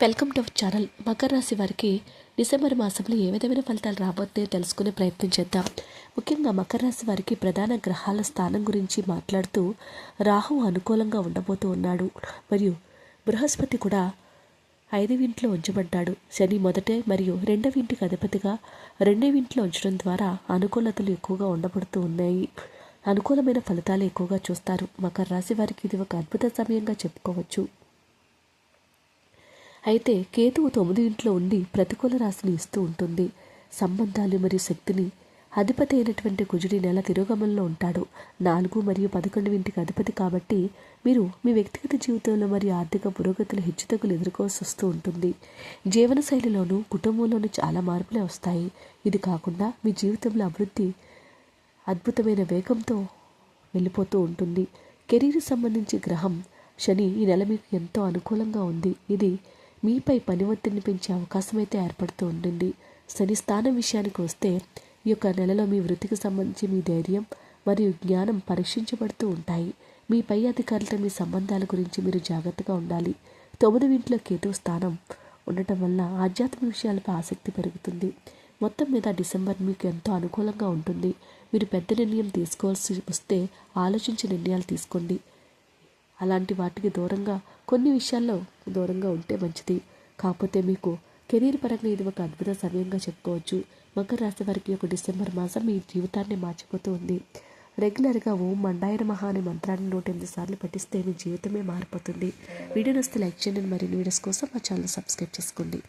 Welcome to our channel. Makar రాశి వారికి December మాసంలో ఏ విధమైన ఫలితాలు రాబోతున్నాయో తెలుసుకునే ప్రయత్నం చేద్దాం. ముఖ్యంగా మకర రాశి వారికి ప్రధాన గ్రహాల స్థానం గురించి మాట్లాడుతూ రాహు అనుకూలంగా ఉండబోతూ ఉన్నాడు. మరియు బృహస్పతి కూడా ఐదవ ఇంట్లో ఉంచబడ్డాడు. శని మొదటే మరియు రెండవ ఇంటికి అధిపతిగా రెండవ ఇంట్లో ఉంచడం ద్వారా అనుకూలతలు ఎక్కువగా ఉండబడుతూ ఉన్నాయి. అనుకూలమైన ఫలితాలు ఎక్కువగా చూస్తారు. మకర రాశి వారికి ఇది ఒక అద్భుత సమయంగా చెప్పుకోవచ్చు. అయితే కేతువు తొమ్మిది ఇంట్లో ఉండి ప్రతికూల రాశిని ఇస్తూ ఉంటుంది. సంబంధాలు మరియు శక్తిని అధిపతి అయినటువంటి కుజుడి నెల తిరోగమనంలో ఉంటాడు. నాలుగు మరియు పదకొండు ఇంటికి అధిపతి కాబట్టి మీరు మీ వ్యక్తిగత జీవితంలో మరియు ఆర్థిక పురోగతులు హెచ్చుతగ్గులు ఎదుర్కోవాల్సి వస్తూ ఉంటుంది. జీవనశైలిలోను కుటుంబంలోను కుటుంబంలోనూ చాలా మార్పులే వస్తాయి. ఇది కాకుండా మీ జీవితంలో అభివృద్ధి అద్భుతమైన వేగంతో వెళ్ళిపోతూ ఉంటుంది. కెరీర్ సంబంధించి గ్రహం శని ఈ నెల మీకు ఎంతో అనుకూలంగా ఉంది. ఇది మీపై పని ఒత్తిడిని పెంచే అవకాశం అయితే ఏర్పడుతూ ఉంటుంది శని స్థానం విషయానికి వస్తే ఈ యొక్క నెలలో మీ వృత్తికి సంబంధించి మీ ధైర్యం మరియు జ్ఞానం పరీక్షించబడుతూ ఉంటాయి. మీ పై అధికారులతో మీ సంబంధాల గురించి మీరు జాగ్రత్తగా ఉండాలి. తొమ్మిది ఇంట్లో కేతు స్థానం ఉండటం వల్ల ఆధ్యాత్మిక విషయాలపై ఆసక్తి పెరుగుతుంది. మొత్తం మీద డిసెంబర్ మీకు ఎంతో అనుకూలంగా ఉంటుంది. మీరు పెద్ద నిర్ణయం తీసుకోవాల్సి వస్తే ఆలోచించి నిర్ణయాలు తీసుకోండి. అలాంటి వాటికి దూరంగా కొన్ని విషయాల్లో దూరంగా ఉంటే మంచిది. కాకపోతే మీకు కెరీర్ పరంగా ఇది ఒక అద్భుత సమయంగా చెప్పుకోవచ్చు. మకర రాశి వారికి ఒక డిసెంబర్ మాసం మీ జీవితాన్ని మార్చిపోతూ ఉంది. రెగ్యులర్గా ఓం మండాయన మహా అనే మంత్రాన్ని నూట ఎనిమిది సార్లు పఠిస్తే మీ జీవితమే మారిపోతుంది. వీడియో నస్తే లైక్ చేయండి. మరిన్ని వీడియోస్ కోసం మా ఛానల్ సబ్స్క్రైబ్ చేసుకోండి.